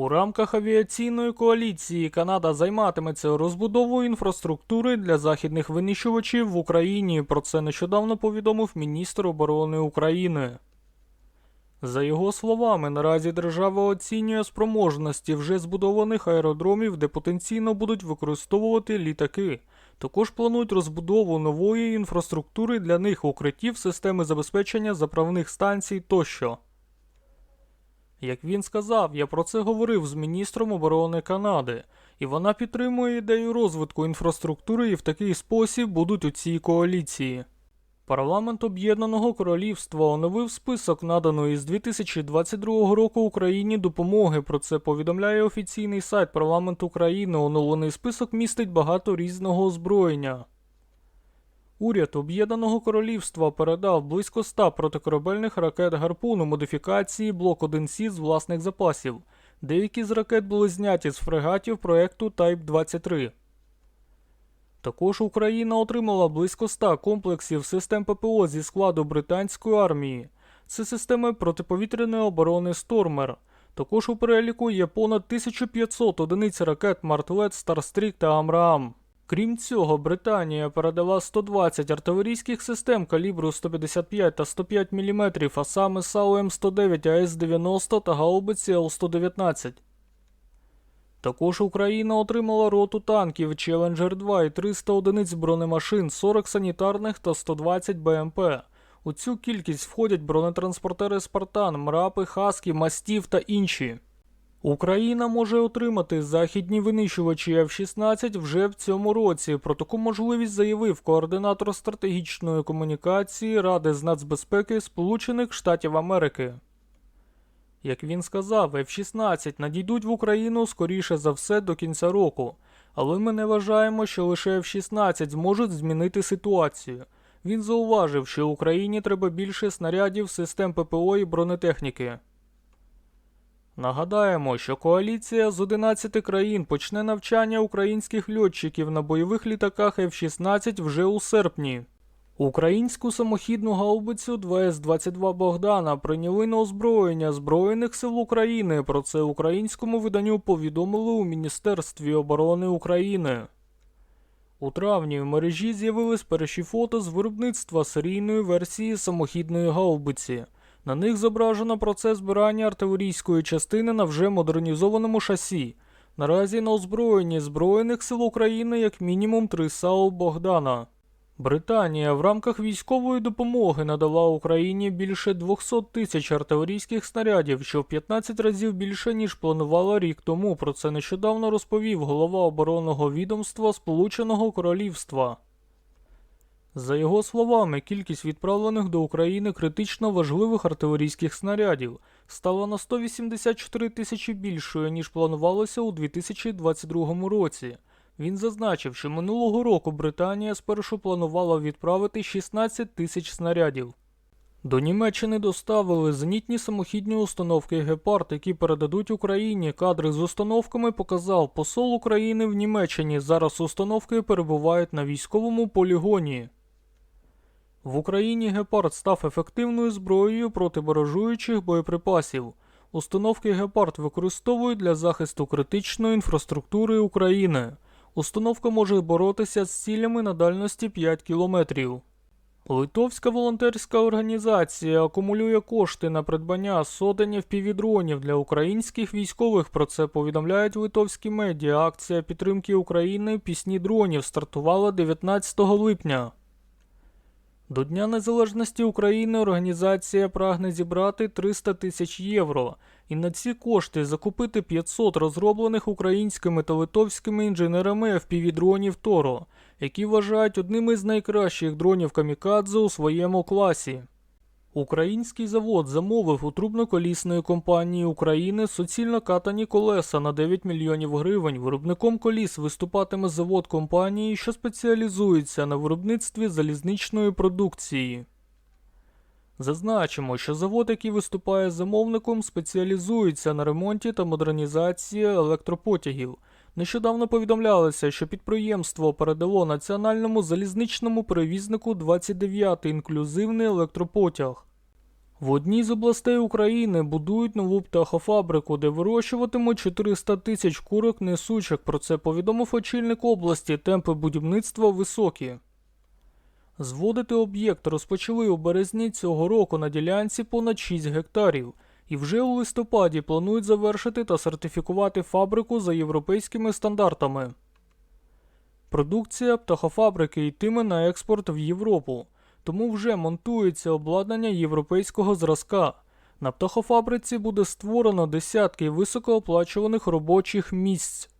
У рамках авіаційної коаліції Канада займатиметься розбудовою інфраструктури для західних винищувачів в Україні. Про це нещодавно повідомив міністр оборони України. За його словами, наразі держава оцінює спроможності вже збудованих аеродромів, де потенційно будуть використовувати літаки. Також планують розбудову нової інфраструктури для них укриттів, системи забезпечення заправних станцій тощо. Як він сказав, я про це говорив з міністром оборони Канади, і вона підтримує ідею розвитку інфраструктури і в такий спосіб будуть у цій коаліції. Парламент Об'єднаного Королівства оновив список наданої з 2022 року Україні допомоги. Про це повідомляє офіційний сайт парламенту України. Оновлений список містить багато різного озброєння. Уряд Об'єднаного Королівства передав близько 100 протикорабельних ракет гарпуну модифікації Блок 1С з власних запасів. Деякі з ракет були зняті з фрегатів проекту Type 23. Також Україна отримала близько 100 комплексів систем ППО зі складу британської армії. Це системи протиповітряної оборони Стормер. Також у переліку є понад 1500 одиниць ракет Мартлет, Старстрік та Амраам. Крім цього, Британія передала 120 артилерійських систем калібру 155 та 105 мм, а саме САУ М109 АС-90 та гаубиці Л-119. Також Україна отримала роту танків Challenger 2 і 300 одиниць бронемашин, 40 санітарних та 120 БМП. У цю кількість входять бронетранспортери Спартан, Мрапи, Хаскі, Мастів та інші. Україна може отримати західні винищувачі F-16 вже в цьому році. Про таку можливість заявив координатор стратегічної комунікації Ради з нацбезпеки Сполучених Штатів Америки. Як він сказав, F-16 надійдуть в Україну скоріше за все до кінця року, але ми не вважаємо, що лише F-16 зможуть змінити ситуацію. Він зауважив, що Україні треба більше снарядів, систем ППО і бронетехніки. Нагадаємо, що коаліція з 11 країн почне навчання українських льотчиків на бойових літаках F-16 вже у серпні. Українську самохідну гаубицю 2С-22 Богдана прийняли на озброєння Збройних сил України. Про це українському виданню повідомили у Міністерстві оборони України. У травні в мережі з'явились перші фото з виробництва серійної версії самохідної гаубиці. На них зображено процес збирання артилерійської частини на вже модернізованому шасі. Наразі на озброєнні Збройних сил України як мінімум три САУ Богдана. Британія в рамках військової допомоги надала Україні більше 200 тисяч артилерійських снарядів, що в 15 разів більше ніж планувала рік тому. Про це нещодавно розповів голова оборонного відомства Сполученого Королівства. За його словами, кількість відправлених до України критично важливих артилерійських снарядів стала на 184 тисячі більшою, ніж планувалося у 2022 році. Він зазначив, що минулого року Британія спершу планувала відправити 16 тисяч снарядів. До Німеччини доставили зенітні самохідні установки Гепард, які передадуть Україні. Кадри з установками показав посол України в Німеччині. Зараз установки перебувають на військовому полігоні. В Україні Гепард став ефективною зброєю проти баражуючих боєприпасів. Установки Гепард використовують для захисту критичної інфраструктури України. Установка може боротися з цілями на дальності 5 кілометрів. Литовська волонтерська організація акумулює кошти на придбання сотень FPV-дронів для українських військових. Про це повідомляють литовські медіа. Акція підтримки України Пісні дронів стартувала 19 липня. До Дня Незалежності України організація прагне зібрати 300 тисяч євро і на ці кошти закупити 500 розроблених українськими та литовськими інженерами FPV-дронів Торо, які вважають одними з найкращих дронів камікадзе у своєму класі. Український завод замовив у трубно-колісної компанії України суцільно катані колеса на 9 мільйонів гривень. Виробником коліс виступатиме завод компанії, що спеціалізується на виробництві залізничної продукції. Зазначимо, що завод, який виступає замовником, спеціалізується на ремонті та модернізації електропотягів. Нещодавно повідомлялося, що підприємство передало національному залізничному перевізнику 29-й інклюзивний електропотяг. В одній з областей України будують нову птахофабрику, де вирощуватимуть 400 тисяч курок несучок. Про це повідомив очільник області. Темпи будівництва високі. Зводити об'єкт розпочали у березні цього року на ділянці понад 6 гектарів, і вже у листопаді планують завершити та сертифікувати фабрику за європейськими стандартами. Продукція птахофабрики йтиме на експорт в Європу, тому вже монтується обладнання європейського зразка. На птахофабриці буде створено десятки високооплачуваних робочих місць.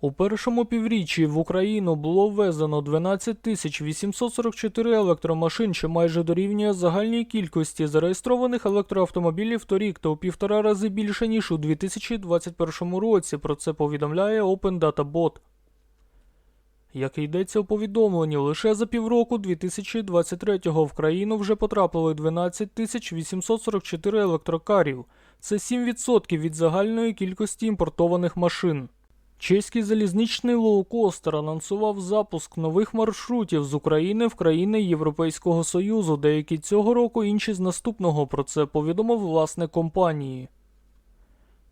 У першому півріччі в Україну було ввезено 12 тисяч 844 електромашин, що майже дорівнює загальній кількості зареєстрованих електроавтомобілів торік та у півтора рази більше, ніж у 2021 році. Про це повідомляє Open Data. Як і йдеться у повідомленні, лише за півроку 2023-го в країну вже потрапили 12 тисяч 844 електрокарів. Це 7% від загальної кількості імпортованих машин. Чеський залізничний лоукостер анонсував запуск нових маршрутів з України в країни Європейського Союзу, деякі цього року, інші з наступного. Про це повідомив власник компанії.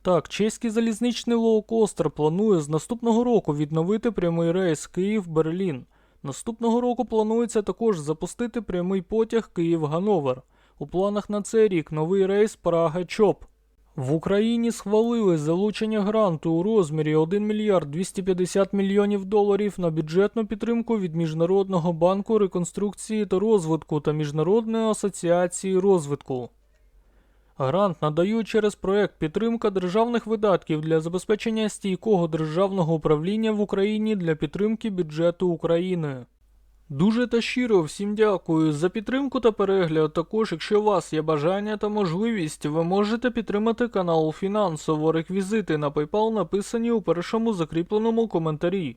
Так, чеський залізничний лоукостер планує з наступного року відновити прямий рейс Київ-Берлін. Наступного року планується також запустити прямий потяг Київ-Гановер. У планах на цей рік новий рейс Прага-Чоп. В Україні схвалили залучення гранту у розмірі 1 мільярд 250 мільйонів доларів на бюджетну підтримку від Міжнародного банку реконструкції та розвитку та Міжнародної асоціації розвитку. Грант надають через проект підтримка державних видатків для забезпечення стійкого державного управління в Україні для підтримки бюджету України. Дуже та щиро всім дякую за підтримку та перегляд. Також, якщо у вас є бажання та можливість, ви можете підтримати канал фінансово. Реквізити на PayPal написані у першому закріпленому коментарі.